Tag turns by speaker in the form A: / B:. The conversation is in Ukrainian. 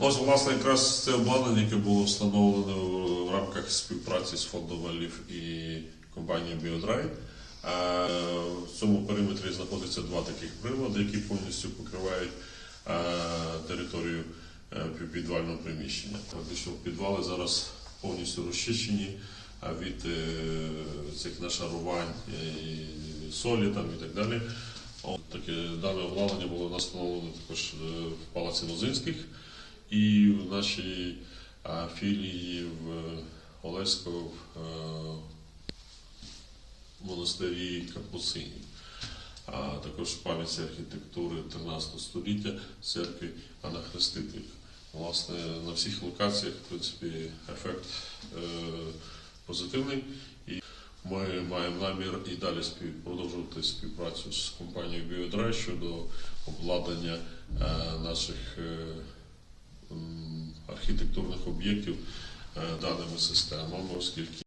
A: Ось, власне, якраз це обладнання, яке було встановлено в рамках співпраці з фондом Аліф і компанією Біодрай. В цьому периметрі знаходиться два таких прилади, які повністю покривають територію е, підвального приміщення. Фактично підвали зараз повністю розчищені від е, цих нашарувань е, і солі там, і так далі. Таке дане обладнання було у встановлено також в Палаці Лозинських і в нашій філії в е, Олеську в е, монастирі Капуцинів. А також в пам'ятці архітектури 13 століття церкви Анахрестителів. Власне, на всіх локаціях, в принципі, ефект е, позитивний. І ми маємо намір і далі спів, продовжувати співпрацю з компанією Біодрай щодо обладнання е, наших е, архітектурних об'єктів е, даними системами, оскільки